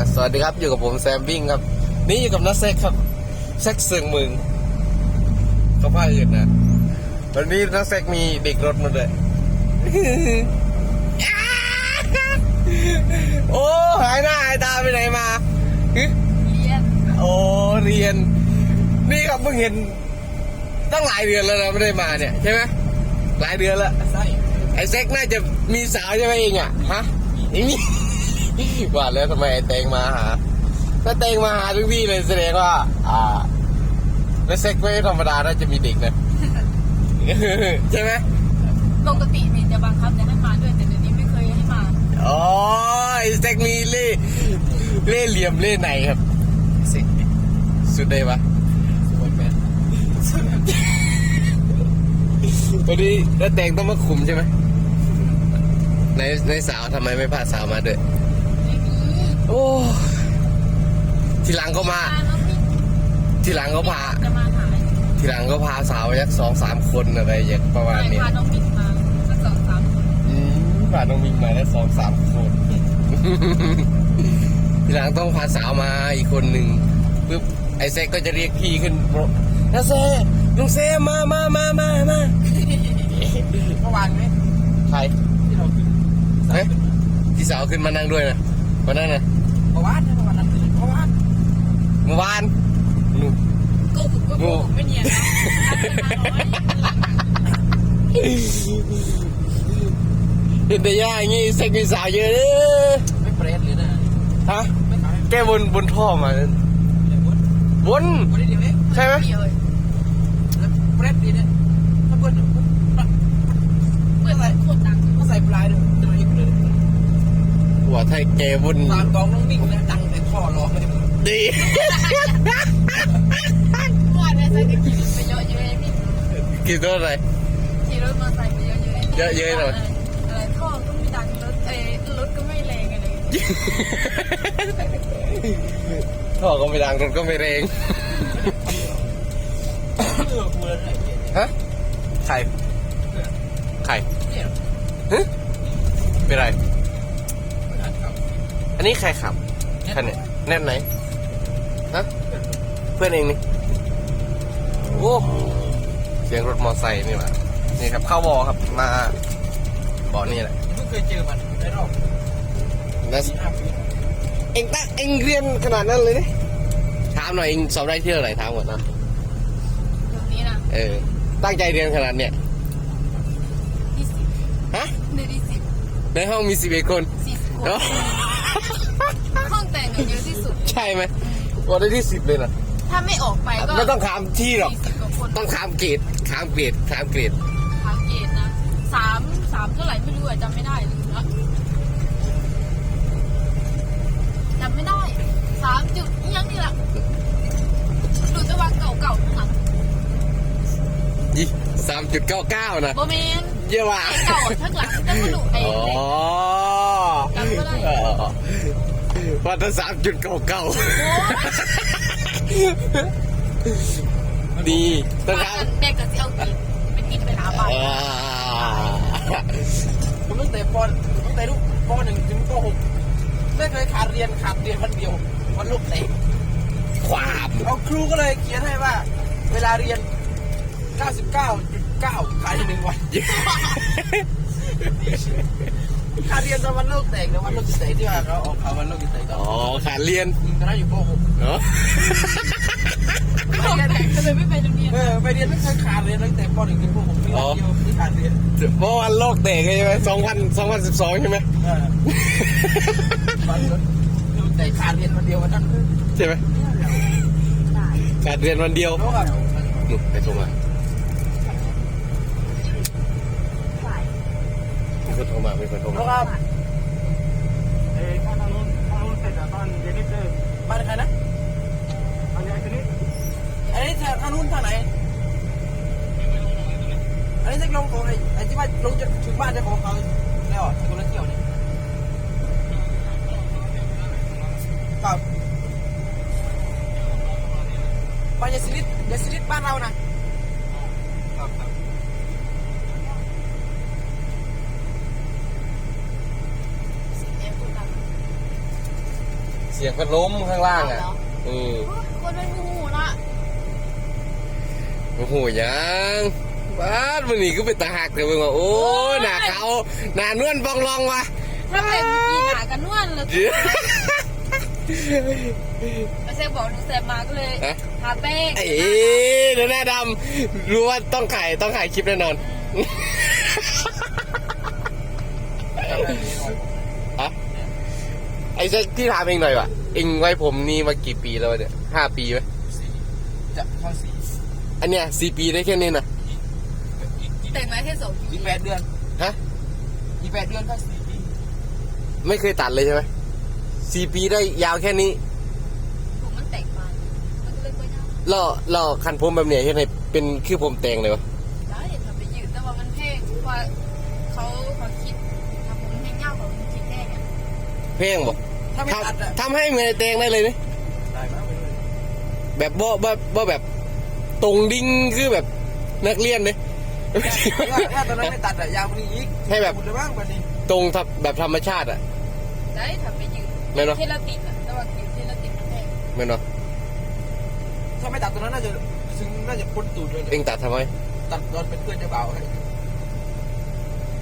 อะสวัสดีครับอยู่กับผมแซมบิ้งครับ นี่อยู่กับนักเซ็กครับเซ็กเสืองมึงเขาพาอื่นนะวันนี้นักเซ็กมีเด็กรถมาด้วยโอ้หายหน้าหายตาไปไหนมาฮึเรียนโอ้เรียน นี่ครับเพิ่งเห็นตั้งหลายเดือนแล้วนะไม่ได้มาเนี่ยใช่ไหมหลายเดือนแล้วใช่ไอ้เซ็กน่าจะมีสาวใช่ไหมเองอะฮะนี่มี ว่าแล้วทำไมไอ้เตงมาหาถ้าเตงมาหาทุกที่เลยแสดงว่า อ่าแล้วเซ็กไม่ธรรมดาน่าจะมีเด็กนะใช่ไหมปกติมีจะบังคับจะให้มาด้วยแต่เดี๋ยวนี้ไม่เคยให้มาอ๋อไอ้เซ็กมีเล่เล่เหลี่ยมเล่ไหนครับเซ็กสุดได้ปะสวยแปดวันนี้แล้วแตงต้องมาคุมใช่ไหมในในสาวทำไมไม่พาสาวมาด้วยไม่มี โอ้ทีหลังก็มามาแล้วพี่ทีหลังก็พา จะมาหาทีหลังก็พาสาวยักสองสามคนอะไรอย่างประมาณใช่นี้พาน้องมินมาสักสองสามคนอืมพาน้องมิงมาได้สองสามคน ทีหลังต้องพาสาวมาอีกคนหนึ่งปุ๊บไอ้เซกก็จะเรียกพี่ขึ้นรถนาเซลุงเซมามามามามาเมื่อวานไหมใครที่เราขึ้นเฮ้ยที่สาวขึ้นมานั่งด้วยนะมานั่งนะเมื่อวานเมื่อวานนั้นคือเมื่อวานเมื่อวานนู่นโกหกก็โกหกไม่เนียนนะเห็นแต่ย่าอย่างงี้เซ็กมีสาวเยอะเลยไม่เปรตเลยนะฮะไม่ขายแกบนบนท่อมาไม่บดวนบดได้เดียวเองใช่ไหมเดียวเลยแล้วเปรตดีเนี่ยถ้าเปิด เปิดโคตรดัง ก็ใส่ปลายเลยจะมาอีกเลย หัวไทยแกบนตามกองน้องมิ่งนะดังแต่ท่อร้องเลยดีเมื่อวานเนี่ยใส่ก็ขี่รถไปเยอะเยอะเลยพี่กี่ตัวอะไรขี่รถมอเตอร์ไซค์ไปเยอะเยอะเยอะเยอะหน่อยอะไรท่อก็ไม่ดังรถเอ้ยรถก็ไม่แรงอะไรอย่างเงี้ยท่อก็ไม่ดังรถก็ไม่แรงเออกูเลยเนี่ยฮะใครใครเนี่ยฮะเป็นไรไม่ทันครับ อันนี้ใครขับคันเนี่ยแน่นไหนฮะเพื่อนเองนี่โอ้เสียงรถมอไซค์นี่หว่านี่ครับเข้าวอครับมาบ่อนี่แหละเพิ่งเคยเจอมันได้รอบแล้วสี่ห้าปีเองตั้งเองเรียนขนาดนั้นเลยนี่ถามหน่อยเองสอบได้ที่เท่าไหร่ถามก่อนนะตรงนี้นะเออ ตั้งใจเรียนขนาดเนี้ยที่สิบฮะในที่สิบในห้องมีสิบเอ็ดคนสี่สิบคนเอ้า ห้องแต่งอะเยอะที่สุด ใช่ไหมว่าได้ที่สิบเลยนะถ้าไม่ออกไปก็ไม่ต้องถามที่หรอก สี่สิบกว่าคนต้องถามเกรดถามเกรดถามเกรดถามเกณฑ์นะสามสามเท่าไหร่ไม่รู้อะจำไม่ได้ลืมแล้วจำไม่ได้สามจุดยังนี่แหละดูตะวันเก่าๆข้างหลังยี่สามจุดเก้าเก้านะโบเมน เยอะว่ะ เก่าข้างหลังจะมาดูไอ้อ๋อจำก็ได้ ว่าถ้าสามจุดเก้าเก้าดีต้องว่าถามกันแม่ก็จะเอากินไปกินไปหาปลาอ่าผมตั้งแต่ปอนตั้งแต่ลูกปหนึ่งถึงปหกไม่เคยขาดเรียนขาดเรียนวันเดียววันลูกเตะความเอาครูก็เลยเขียนให้ว่า เวลาเรียน 99.9ขาดหนึ่งวัน ขาดเรียนตอนวันลูกเตะกับวันลูกเตะที่ว่าเขาออกข่าววันลูกเตะก็อ๋อขาดเรียนตอนนั้นอยู่ป .6 เนาะเอาแต่ก็เลยไม่ไปโรงเรียนเออไปเรียนไม่เคยขาดเรียนตั้งแต่ป .1 ถึงป .6 มีวันเดียวที่ขาดเรียนเมื่อวันโลกเตะใช่ไหมสองพันสองพันสิบสองใช่ไหมเออวันลูกเตะขาดเรียนวันเดียววันนั้นใช่ไหมขาดเรียนวันเดียว รู้ป่ะนู่นไปโทรมามี คนโทรมามีคนโทรรู้มาครับเอ้ข้างทางนู้นทางนู้นเสร็จอะบ้านเจนิเตอร์บ้านใครนะอันนี้อันนี้อันนี้ทางนู้นทางไหนอันนี้จะลงของไอ้ไอ้ที่ว่าลงจะถึงบ้านเจะของเขาแล้วอะคนละเที่ยวเนี่ยกับบ้านยาสิริตยาสิริตบ้านเรานะ สียงกูดังสสียงพัดลมข้างล่างอะเหรออืมคนเป็นหูนะโอ้โหยังบ้านมันนี่ก็เป็นตาหักเลยมึงว่าโอ้ยหน้าเขาหน้านวลบองลองวะถ้าเป็นกีหนากันนวลเลยไม่ใช่บอกหนูแสบมาก็เลยฮะทาแป้งเอ๊ะเดี๋ยวหน้าดำรู้ว่าต้องถ่ายต้องถ่ายคลิปแน่นอนฮะไอ้เจ๊ที่ถามเองหน่อยวะเองไว้ผมนี่มากี่ปีแล้ววะเนี่ยห้าปีไหมจะเข้าสี่อันเนี้ยสี่ปีได้แค่นี้นะแต่งมาแค่สองอีปีกแปดเดือนฮะอีกแปดเดือนเข้าสี่ปีไม่เคยตัดเลยใช่ไหมสี่ปีได้ยาวแค่นี้ผมมันแตกไปมันก็เลยไม่ได้ล่อล่อคันผมแบบเนี้ยเห็นไหมเป็นคือผมแต่งเลยวะได้ทำไปยืดแต่ว่ามันแพงเพราะว่าเขาเขาคิดทำผมให้เงาของคิดแพงอะเพลงบอก ถ้าไม่ตัดอะทำทำให้เหมือนไอ้แตงได้เลยไหมได้มากเลยแบบบ่บ่บ่แบบตรงดิ้งคือแบบนักเรียนเลย ถ้าถ้าตอนนั้นไม่ตัดอะยาวกว่านี้อีกให้แบบคุณได้บ้างกว่านี้ตรงทับแบบธรรมชาติอะได้ทำไปยืดไม่เนอะเคลาตินอะแต่ว่าคิวเคลาตินมันแพงไม่เนาะถ้าไม่ตัดตอนนั้นน่าจะซึ่งน่าจะพ้นตูดเลยเองตัดทำไมตัดตอนเป็นเพื่อนเจ้าบ่าวให้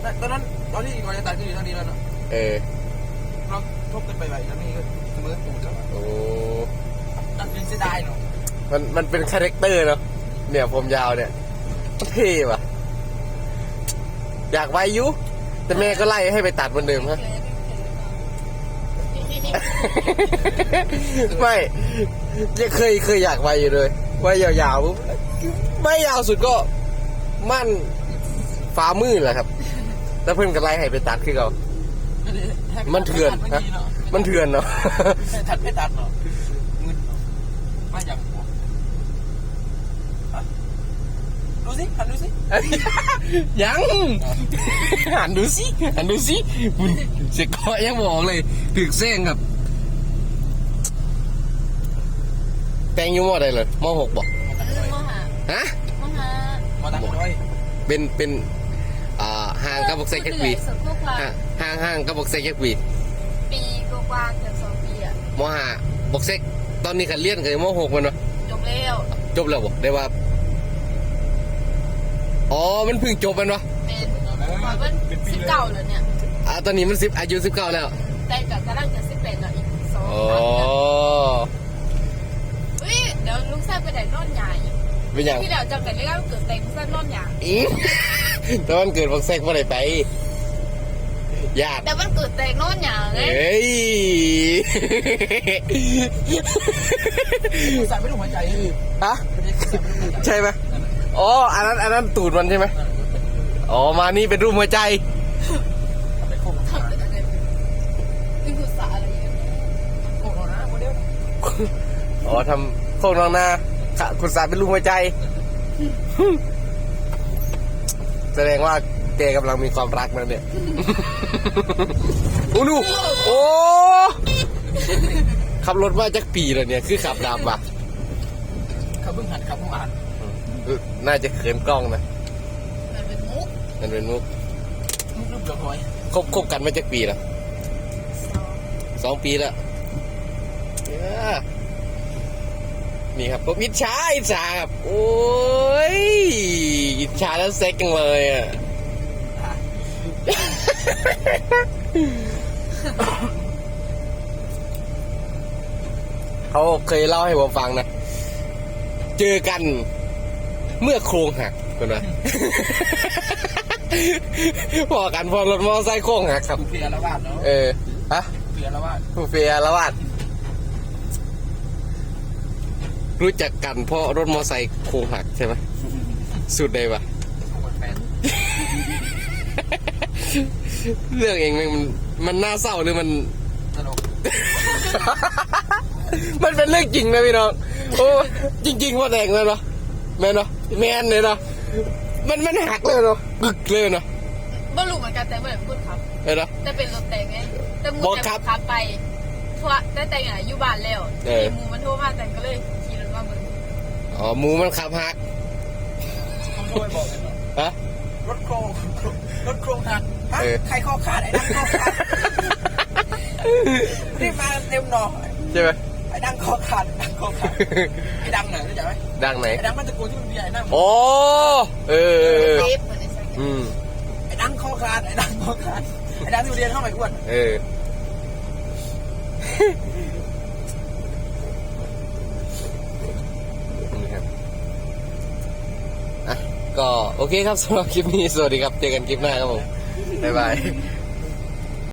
แต่ตอนนั้นตอนที่ก่อนจะตัดก็อยู่ตอนนี้แล้วเนาะเออเราท บกันไปๆแล้วนี่ก็เสมอตูดแล้วอะโอ้ตัดเป็นเสียดายเนาะมันมันเป็นคาแรคเตอร์เนาะเนี่ยผมยาวเนี่ยเท่ว่ะ อยากไว้อยุแต่แม่ก็ไล่ให้ไปตัดเหมือนเดิมฮะไม่ยังเคยเคยอยากไว้อยู่เลยไว้ยาวๆปุ๊บไม่ยาวสุดก็มั่นฝ่ามือแหละครับ แล้วเพื่อนก็ไล่ให้ไปตัดคือเขา มันเถื่อนฮะฮะมันเถื่อนเนาะตัดไม่ตัดเนาะมึนเนาะมาอย่างหัวอะดูสิหันดูสิยังหันดูสิหันดูสิคุณเสียก้อยยังบอกเลยถึกเส้งครับแต่งอยุ่มอได้เลยมหกบอกมหาฮะมหามาตั้งร้อยเป็นเป็นอ่างกับบอกเซ็กแค่ปีสุดคู่พลาห่างห่างห่างกับบอกเซ็กแค่ปีปีกว่าๆเกือบสองปีอะมห้าบอกเซ็กตอนนี้ขันเลี้ยนกับมหกมันวะจบแล้วจบแล้วบอกได้ว่า อ๋อมันเพิ่งจบมันวะเป็นว่ามันสิบเก้าแล้วเนี่ยอ่าตอนนี้มันสิบอายุสิบเก้าแล้วแต่กับกำลังจะสิบแปดแล้วอีกสองอ๋อเฮ้ยเดี๋ยวลุงแซ่ไปไหนนอนใหญ่เป็นอย่างที่เดี๋ยวจำกันได้ก็เกิดเต็มแซ่บนอนใหญ่ แต่วันเกิดบอกเซ็กว่าไรไปญาติแต่มันเกิดแต่นอนใหญ่ไงเฮ้ยใส่ไม่ถูกหัวใจเลยฮะไม่ได้ใส่ไม่ถูกหัวใจใช่ไหมอ๋ออันนั้นอันนั้นตูดมันใช่ไหมอ๋อมานี่เป็นรูปหัวใจทำไปโค้งทำเป็นอะไรนี่คือสาอะไรอย่างเงี้ยโค้งนะโมเดลอ๋อทำโค้งน้องหน้าค่ะคุณสาเป็นรูปหัวใจ แสดงว่าแกกำลังมีความรักนะเนี่ย โอ้ดูโอ้ขับรถมาจากปีแล้วเนี่ย คือขับดำว่ะเขาเพิ่งหัดขับเมื่อวานเออน่าจะเขินกล้องนะมันเป็นมุกนั่นเป็นมุกลูกลูกเหลือน้อยคบคบกันมาจากปีแล้วสองสองปีแล้วเนี่ยนี่ครับผมอิจฉาอิจฉาครับ โอ้ย อิจฉาแล้วเซ็กจังเลยอะ เขาเคยเล่าให้ผมฟังนะ เจอกัน เมื่อโครงหักเป็นไงพอกันพอรถมอเตอร์ไซค์โครงหักครับกูเพียละวาดเนาะเออฮะเพียละวาดผู้เฟียละวาดรู้จักกันเพราะรถมอไซค์โครงหักใช่ไหม สุดเลยปะโค้งแฟนเรื่องเองมันมันน่าเศร้าหรือมันตลกมันเป็นเรื่องจริงนะพี่น้องโอ้จริงๆว่าแดงเลยเนาะแม่นเนาะแมนเลยเนาะมันมันหักเลยเนาะกึกเลยเนาะบ่รู้เหมือนกันแต่ไม่ได้พูดครับเห็นเนาะแต่เป็นรถแต่งไงแต่หมูบอกจะครับขับไปทั่วแต่แต่งอะอยู่บ้านแล้วเออมีหมูมันโทรมาแต่งก็เลยขี่รถมาเบิ่งอ๋อหมูมันขับหักผม โทรไปบอกเลยเนาะฮะรถโครงรถโครงหักฮะเออใครคอขาดไอ้นั่นคอขาดรีบมาเต็มหนอใช่ไหมไอ้ดังคอขาดดังคอขาดไอ้ดังไหนรู้จักไหมดังไหนไอ้ดังมันตะโกนที่มันใหญ่นั่งโอ้เออเทปเหมือนในสายอืมไอ้ดังคอขาดไอ้ดังคอขาดไอ้ดังที่เรียนเข้าไปอ้วนเออ นี่ครับ อะ ก็ โอเคครับสำหรับคลิปนี้สวัสดีครับ เจอกันคลิปหน้าครับผมบ๊ายบาย